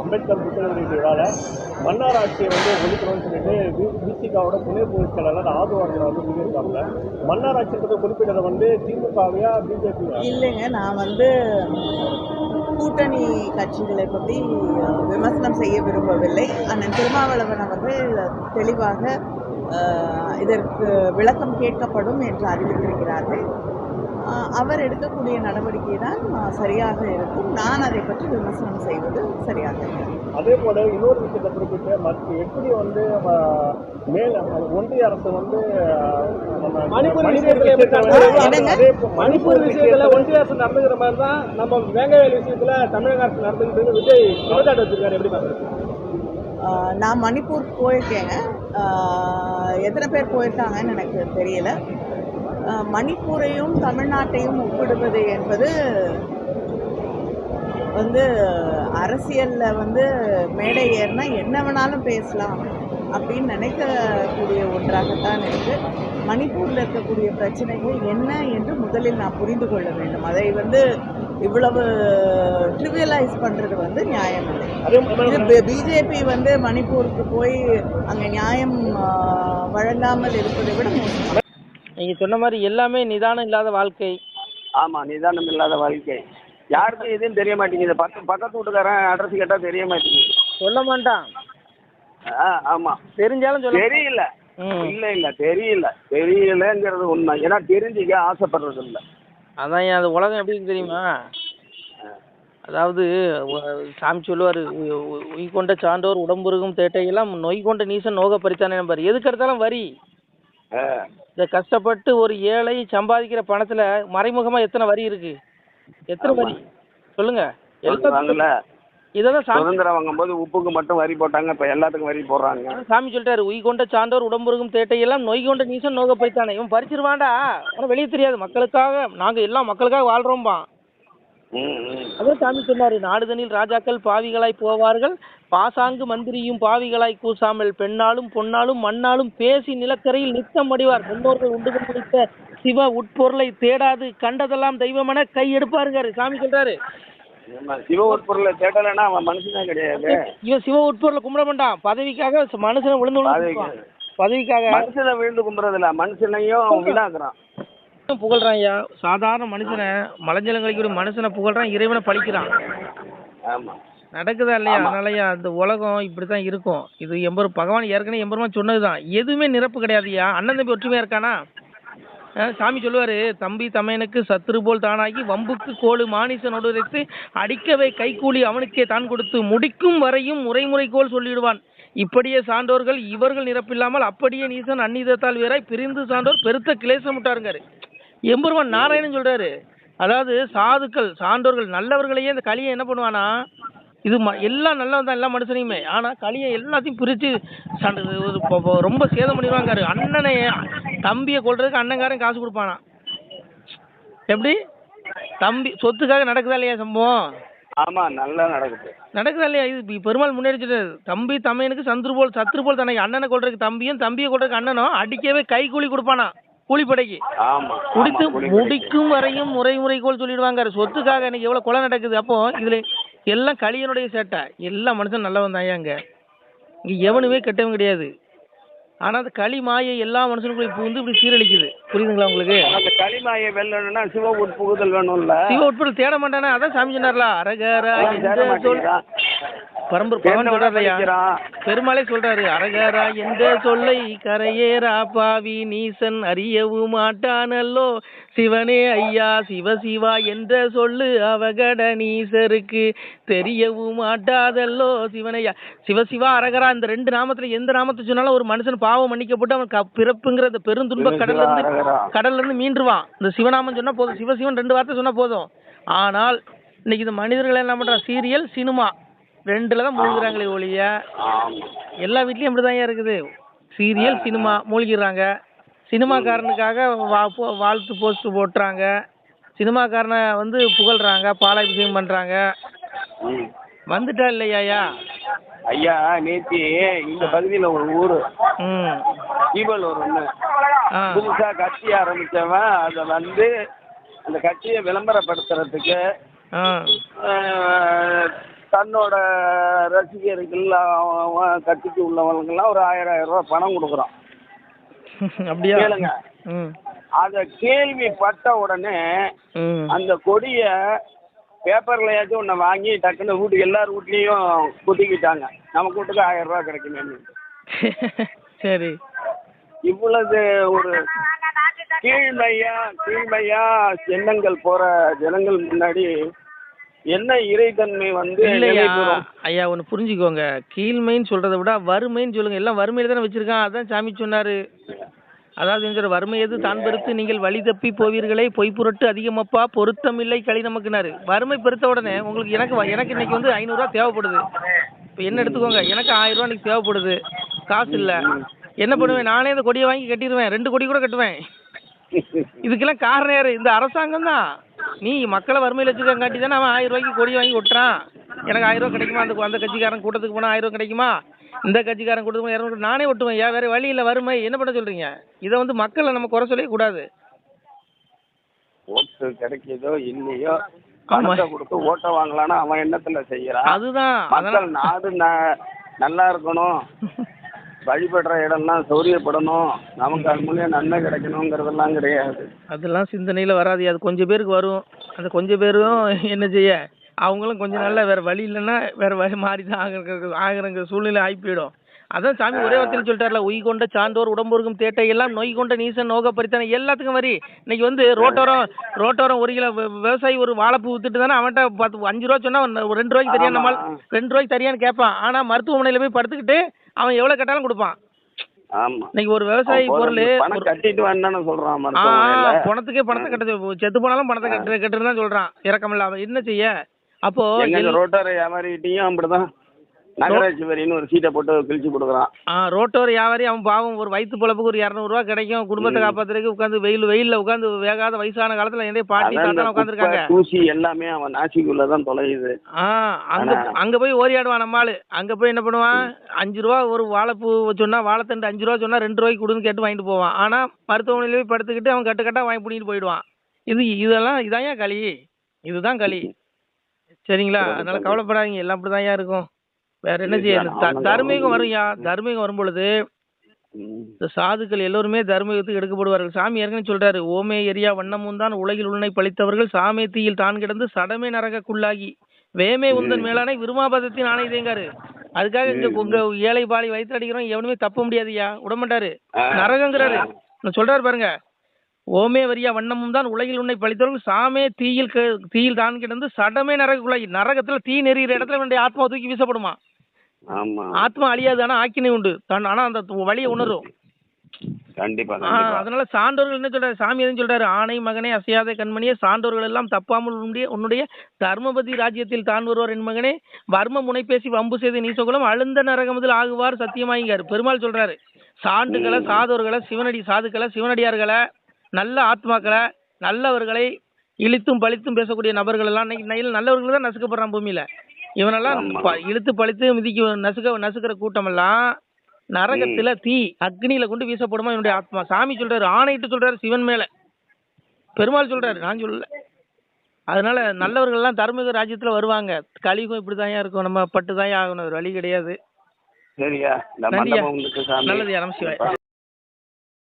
அம்பேத்கர் புத்தக விழாவில் மன்னார் ஆட்சியை வந்து ஒழிக்கணும்னு சொல்லிட்டு பிசிகாவோட துணை பொதுச் செயலாளர் ஆதரவாளர் வந்து சொல்லியிருக்காங்க மன்னார் ஆட்சின்றதை குறிப்பிட்டதை வந்து திமுகவையா பிஜேபி இல்லைங்க நான் வந்து கூட்டணி கட்சிகளை பற்றி விமர்சனம் செய்ய விரும்பவில்லை. அண்ணன் திருமாவளவன் அவர்கள் தெளிவாக இதற்கு விளக்கம் கேட்கப்படும் என்று அறிவித்திருக்கிறார்கள். அவர் எடுக்கக்கூடிய நடவடிக்கை தான் சரியாக இருக்கும். நான் அதை பற்றி விமர்சனம் செய்வது சரியாக இருக்கும். அதே போல இன்னொரு விஷயத்தை குறிப்பிட்டு மற்ற எப்படி வந்து மேல் ஒன்றிய அரசு வந்து மணிப்பூர் விஷயத்துல ஒன்றிய அரசு நடந்துக்கிற மாதிரி தான் நம்ம வேங்கவேல் விஷயத்துல தமிழக அரசு நடந்துக்கிட்டு விஜய் குற்றச்சாட்டு வச்சிருக்காரு. எப்படி பாக்குறது நான் மணிப்பூர் போயிருக்கேங்க. எத்தனை பேர் போயிருக்காங்கன்னு எனக்கு தெரியல. மணிப்பூரையும் தமிழ்நாட்டையும் ஒப்பிடுவது என்பது வந்து அரசியலில் வந்து மேடை ஏறினா என்ன வேணாலும் பேசலாம் அப்படின்னு நினைக்கக்கூடிய ஒன்றாகத்தான் இருக்கு. மணிப்பூரில் இருக்கக்கூடிய பிரச்சனைகள் என்ன என்று முதலில் நான் புரிந்து கொள்ள வேண்டும். அதை வந்து இவ்வளவு ட்ரிவியலைஸ் பண்ணுறது வந்து நியாயம் இல்லை. பிஜேபி வந்து மணிப்பூருக்கு போய் அங்கே நியாயம் வழங்காமல் இருப்பதை விட மோசம். நீங்க சொன்ன மாதிரி எல்லாமே நிதானம் இல்லாத வாழ்க்கை. ஆமா நிதானம் இல்லாத வாழ்க்கை. யாருக்கும் எதுவும் தெரிய மாட்டேங்குது. பத்து பக்கத்து வீட்டுக்காரன் அட்ரஸ் கேட்டா தெரிய மாட்டேங்குது. சொல்ல மாட்டான். ஆ, ஆமா. தெரிஞ்சாலும் சொல்ல தெரியல. இல்ல இல்ல தெரியல. தெரியலங்கிறது உண்மை. ஏன்னா தெரிஞ்சுக்க ஆசைப்படுறது இல்ல. அதான் அது உலகம் எப்படி இருக்கு தெரியுமா? அதாவது சாமி சொல்லுவார் உய் கொண்ட சான்றோர் உடம்புருகும் தேட்டையெல்லாம் நொய் கொண்ட நீசன் நோக பறித்தானே நம்பர் எதுக்கு எடுத்தாலும் வரி. இந்த கஷ்டப்பட்டு ஒரு ஏழை சம்பாதிக்கிற பணத்துல மறைமுகமா எத்தனை வரி இருக்கு? எத்தனை வரி? சொல்லுங்க. இதான் சுதந்திரம் வாங்கும்போது உப்புக்கு மட்டும் வரி போட்டாங்க இப்ப எல்லாத்துக்கும் வரி போடுறாங்க. சாமி சொல்லிட்டாரு உய் கொண்ட சான்றோர் உடம்புருகும் தேட்டையெல்லாம் நொய் கொண்ட நீசன் நோக பறித்தானே இவன் பறிச்சிருவான்டா. வெளியே தெரியாது மக்களுக்காக. நாங்க எல்லாம் மக்களுக்காக வாழ்றோம்பா. ம், ம். அதான் சாமி சொன்னாரு நாடுதனில் ராஜாக்கள் பாவிகளாய் போவார்கள். பாசாங்கு மந்திரியும் பாவிகளாய் கூசாமல் பெண்ணாலும் பொன்னாலும் மண்ணாலும் பேசி நிலக்கரையில் நித்தம் அடிவார். முன்னோர்கள் உண்டு முடித்த சிவ உட்பொருளை தேடாது. கண்டதெல்லாம் தெய்வமென கை எடுப்பாருங்காரு சாமி சொல்றாரு. சிவ உட்பொருளை தேடலைன்னா அவன் மனுஷனே கிடையாது. இவன் சிவ உட்பொருளை கும்பிட மாட்டான். பதவிக்காக மனுஷனை விழுந்து. பதவிக்காக. மனுஷனை விழுந்து கும்புறதில்ல. மனுஷனையும் வீணாக்குறான். புகழ்றான் ஐயா. சாதாரண மனுஷனை மலஞ்சலங்களிக்கூடிய மனுஷனை புகழ்றான் இறைவனை பழிக்கிறான். ஆமா. நடக்குதா இல்லையா? அதனாலயா அந்த உலகம் இப்படி தான் இருக்கும். இது எம்பர் பகவான் ஏற்கனவே எம்பெருமா சொன்னதுதான். எதுவுமே நிரப்பு கிடையாதுயா அண்ணன் தம்பி ஒற்றுமையா இருக்கானா? சாமி சொல்லுவாரு தம்பி தமையனுக்கு சத்துரு போல் தானாகி வம்புக்கு கோடு மானிசனோடு உரைத்து அடிக்கவே கைக்கூலி அவனுக்கே தான் கொடுத்து முடிக்கும் வரையும் முறைமுறை கோல் சொல்லிடுவான். இப்படியே சான்றோர்கள் இவர்கள் நிரப்பில்லாமல் அப்படியே நீசன் அந்நிதத்தால் வேறாய் பிரிந்து சான்றோர் பெருத்த கிளேசம் விட்டாருங்காரு எம்பெருமான் நாராயணன் சொல்றாரு. அதாவது சாதுக்கள் சான்றோர்கள் நல்லவர்களையே இந்த களியை என்ன பண்ணுவானா இது ம எல்லாம் நல்லவன் தான் எல்லா மனுஷனையுமே. ஆனா களியை எல்லாத்தையும் சண்டை ஒரு ரொம்ப சேதம் பண்ணிடுவாங்காரு. அண்ணனை தம்பியை கொல்றதுக்கு அண்ணன்காரன் காசு கொடுப்பானா? எப்படி? தம்பி சொத்துக்காக நடக்குதா இல்லையா சம்பவம்? ஆமா நல்லா நடக்குது. நடக்குதா இல்லையா? இது பெருமாள் முன்னேறிச்சிட்டு தம்பி தமையனுக்கு சந்துரு போல் சத்துரு போல் தானே அண்ணனை கொல்றதுக்கு தம்பியும் தம்பியை கொல்றதுக்கு அண்ணனும் அடிக்கவே கை கூலி கொடுப்பானா? கூலிப்படைக்கு. குடித்து முடிக்கும் வரையும் முறை முறை கோல் சொல்லிடுவாங்க. சொத்துக்காக இன்னைக்கு எவ்வளவு கொலை நடக்குது? அப்போ இதுல எல்லாம் களியனுடைய சேட்டை. எல்லா மனுஷன் நல்லவன் தான் இங்க எவனுமே கெட்டவன் கிடையாது. ஆனா அந்த களி மாயை எல்லா மனுஷனுக்கும் இப்போ வந்து இப்படி சீரழிக்குது. புரியுதுங்களா உங்களுக்கு? அந்த களிமாயை வெல்லணும்னா சிவ உட்புகுதல் வேணும்ல. சிவ உட்பட தேட மாட்டானே? அதான் சாமி சொன்னார்ல. அரகரா பரம்பரை சொல்றாருலையா படிக்கிறான். பெருமாளே சொல்றாரு அரகரா எந்த சொல்லை கரையேரா பாவி நீசன் அறியவு மாட்டானல்லோ. சிவனே ஐயா சிவ சிவா என்ற சொல்லு அவகட நீசருக்கு தெரியவும் மாட்டாதல்லோ. சிவனையா சிவசிவா அரகரா இந்த ரெண்டு நாமத்துல எந்த நாமத்தை சொன்னாலும் ஒரு மனுஷன் பாவம் மன்னிக்கப்பட்டு அவன் பிறப்புங்கிற பெருந்துன்ப கடல்ல இருந்து. கடல்ல இருந்து மீண்டுருவான். இந்த சிவநாமம் சொன்னா போதும். சிவசிவன் ரெண்டு வார்த்தை சொன்னா போதும். ஆனால் இன்னைக்கு இந்த மனிதர்கள் என்ன பண்றா சீரியல் சினிமா. ரெண்டுல தான் மூழ்கிறாங்களே ஒழிய. எல்லா வீட்லயும் அப்படிதான் இருக்குது. Serial cinema மூழ்கிடுறாங்க. சினிமாக்காரனுக்காக வா வாழ்த்து போஸ்ட் போட்டுறாங்க. சினிமாக்காரனை வந்து புகழ்றாங்க பாலாபிஷேகம் பண்றாங்க. ம். வந்துட்டா இல்லையாயா? ஐயா நேத்தி இந்த பகுதியில ஒரு ஊரு. ம். கீபலூர் ஒண்ணு. ஆ. புதுசா கட்சி ஆரம்பிச்சவன் அதை வந்து அந்த கட்சியை விளம்பரப்படுத்துறதுக்கு தன்னோட ரசிகர்கள் கட்சிக்கு உள்ளவங்களுக்கெல்லாம் ஒரு ஆயிரம் ஆயிரம் ரூபாய் பணம் கொடுக்குறான். அப்படியா? கேளுங்க. அத கேள்விப்பட்ட உடனே அந்த கொடிய பேப்பர்லயாச்சும் ஒன்று வாங்கி டக்குன்னு வீட்டுக்கு எல்லார் வீட்லேயும் குத்திக்கிட்டாங்க நம்ம வீட்டுக்கு ஆயிரம் ரூபாய் கிடைக்குமேன்னு சரி. இவ்வளவு ஒரு கீழ்மையா கீழ்மையா எண்ணங்கள் போற ஜனங்கள் முன்னாடி என்ன இறைத்தன்மை வந்து ஐயா ஒன்று புரிஞ்சுக்கோங்க. கீழ்மைன்னு சொல்றதை விட வறுமைன்னு சொல்லுங்க. எல்லாம் வறுமையில தானே வச்சிருக்கான். அதான் சாமி சொன்னாரு. அதாவது வறுமை எது? தான் பெருத்து நீங்கள் வழி தப்பி போவீர்களே பொய் புரட்டு அதிகமப்பா பொருத்தம் இல்லை களி நமக்குனாரு வறுமை பெருத்த உடனே உங்களுக்கு எனக்கு எனக்கு இன்னைக்கு வந்து ஐநூறுரூவா தேவைப்படுது. இப்போ என்ன எடுத்துக்கோங்க? எனக்கு ஆயிரம் ரூபா இன்னைக்கு தேவைப்படுது. காசு இல்லை. என்ன பண்ணுவேன்? நானே இந்த கொடியை வாங்கி கட்டிடுவேன். ரெண்டு கொடி கூட கட்டுவேன். இதுக்கெல்லாம் காரணம் யாரு? இந்த அரசாங்கம் தான். நீ மக்களை வறுமையில் வச்சுக்கங்காட்டி தானே அவன் ஆயிரம் ரூபாய்க்கு கொடி வாங்கி ஒட்டுறான் எனக்கு ஆயிரம் ரூபா கிடைக்குமா? அந்த அந்த கட்சிக்காரன் கூட்டத்துக்கு போனால் ஆயிரம் ரூபா கிடைக்குமா? இந்த கட்சிக்காரன் கூட்டத்துக்கு போனால் இரநூறு நானே ஒட்டுவேன். ஏன் வேற வழி இல்லை வறுமை. என்ன பண்ண சொல்றீங்க? இதை வந்து மக்களை நம்ம குறை சொல்லவே கூடாது. ஓட்டு கிடைக்குதோ இல்லையோ பணத்தை கொடுத்து ஓட்டை வாங்கலாம்னா அவன் எண்ணத்துல செய்யறான் அதுதான். மக்கள் நாடு நல்லா இருக்கணும். வழிபடுற இடம்லாம் சௌரியப்படணும். நமக்கு அது மூலியம் நன்மை கிடைக்கணுங்கிறதெல்லாம் கிடையாது. அதெல்லாம் சிந்தனையில் வராது. அது கொஞ்சம் பேருக்கு வரும். அந்த கொஞ்சம் பேரும் என்ன செய்ய? அவங்களும் கொஞ்ச நாள்ல வேற வழி இல்லைன்னா வேற வழி மாறி தான் ஆகிற ஆகிற சூழ்நிலை ஆகி போயிடும் அதான் சாமி ஒரே வார்த்தையில் சொல்லிட்டார்ல உய் கொண்ட சான்றோர் உடம்புருக்கும் தேட்டை எல்லாம் நொய் கொண்ட நீசன் நோக பறித்தான எல்லாத்துக்கும் வரி. இன்னைக்கு வந்து ரோட்டோரம் ரோட்டோரம் ஒரு கிலோ விவசாயி ஒரு வாழைப்பூ வித்துட்டு தானே அவன்கிட்ட பத்து அஞ்சு ரூபா சொன்னா ரெண்டு ரூபாய்க்கு தெரியா ஆமா. நம்மால் ரெண்டு ரூபாய்க்கு தெரியான்னு கேட்பான் ஆனா மருத்துவமனையில போய் படுத்துக்கிட்டு அவன் எவ்வளவு கேட்டாலும் கொடுப்பான். ஆமா. இன்னைக்கு ஒரு விவசாயி பொருள் கட்டிட்டு சொல்றான் பணத்துக்கே பணத்தை கட்ட செத்து போனாலும் பணத்தை கட்டு கட்டுன்னு தான் சொல்றான். இறக்கம் இல்ல அவன் என்ன செய்ய? அப்போ ரோட்டோர வியாபாரிகிட்டையும் அப்படிதான். நகராட்சி ஒரு சீட்டை போட்டு கிழிச்சு கொடுக்குறான். ஆ ரோட்டோர வியாபாரி அவன் பாவம் ஒரு வயிற்று பொழப்புக்கு ஒரு இரநூறுவா கிடைக்கும். குடும்பத்தை காப்பாத்துறதுக்கு உட்காந்து வெயில் வெயில்ல உட்காந்து வேகாத வயசான காலத்துல என்னைய பாட்டி தாத்தா உட்காந்துருக்காங்க. தூசி எல்லாமே அவன் நாசிக்குள்ள தான் தொலையுது. ஆ அங்க அங்க போய் ஓரியாடுவான் நம்ம ஆளு. அங்க போய் என்ன பண்ணுவான்? அஞ்சு ரூபா ஒரு வாழைப்பூ சொன்னா வாழைத்தண்டு அஞ்சு ரூபா சொன்னா ரெண்டு ரூபாய்க்கு கொடுன்னு கேட்டு வாங்கிட்டு போவான். ஆனா மருத்துவமனையில போய் படுத்துக்கிட்டு அவன் கட்டு கட்டா வாங்கி பிடிக்கிட்டு போயிடுவான். இது இதெல்லாம் இதான் களி? இதுதான் களி. சரிங்களா? அதனால கவலைப்படாதீங்க. எல்லாம் அப்படிதான் இருக்கும். வேற என்ன செய்ய? தர்மீகம் வரும்யா தர்மீகம் வரும் பொழுது ம். இந்த சாதுக்கள் எல்லோருமே தர்மயுகத்துக்கு எடுக்கப்படுவார்கள். சாமி ஏற்கனவே சொல்றாரு ஓமே எரியா வண்ணமும் தான் உலகில் உன்னை பழித்தவர்கள். சாமே தீயில் தான் கிடந்து சடமே நரகக்குள்ளாகி வேமே உந்தன் மேலானை விருமாபதத்தின் ஆணை தேங்காரு அதுக்காக இங்க உங்க ஏழை பாலி வயிற்று அடிக்கிறோம். எவனுமே தப்ப முடியாதுயா விடமாட்டாரு நரகங்கிறாரு. நான் சொல்றாரு பாருங்க. ஓமே வரியா வண்ணமும் தான் உலகில் உன்னை பழித்தவர்கள். சாமே தீயில் தீயில் தான் கிடந்து சடமே நரகக்குள்ளாகி நரகத்துல தீ நெறிகிற இடத்துல வேண்டிய ஆத்மா தூக்கி வீசப்படுமா? ஆத்மா அழியாது ஆனா ஆக்கினை உண்டு. தன் ஆனா அந்த வழியை உணரும். கண்டிப்பா அதனால சான்றோர்கள் என்ன சொல்றாரு? சாமி எதுவும் சொல்றாரு? ஆணை மகனே அசையாத கண்மணியே சான்றோர்கள் எல்லாம் தப்பாமல் உன்னுடைய உன்னுடைய தர்மபதி ராஜ்யத்தில் தான் வருவார் என் மகனே. வர்ம முனை பேசி வம்பு செய்த நீசகுலம் அழுந்த நரகமதில் ஆகுவார் சத்தியமாயிங்காரு. பெருமாள் சொல்றாரு சான்றுகளை சாதோர்களை சிவனடி சாதுக்களை சிவனடியார்களை நல்ல ஆத்மாக்களை நல்லவர்களை இழித்தும் பழித்தும் பேசக்கூடிய நபர்கள் எல்லாம் நல்லவர்கள் தான் நசுக்கப்படுறான் பூமியில. இவனெல்லாம் இழுத்து பழித்து மிதிக்க நசுக்க நசுக்கிற கூட்டமெல்லாம் நரகத்துல தீ அக்னியில கொண்டு வீசப்படுமா என்னுடைய ஆத்மா. சாமி சொல்றாரு ஆணையிட்டு சொல்றாரு சிவன் மேல. பெருமாள் சொல்றாரு நான் சொல்லல. அதனால நல்லவர்கள் எல்லாம் தர்மயுக ராஜ்யத்துல வருவாங்க. கலியுகம் இப்படிதான் இருக்கும். நம்ம பட்டு தான் ஆகணும். வேற வழி கிடையாது. சரியா. நமசிவாய்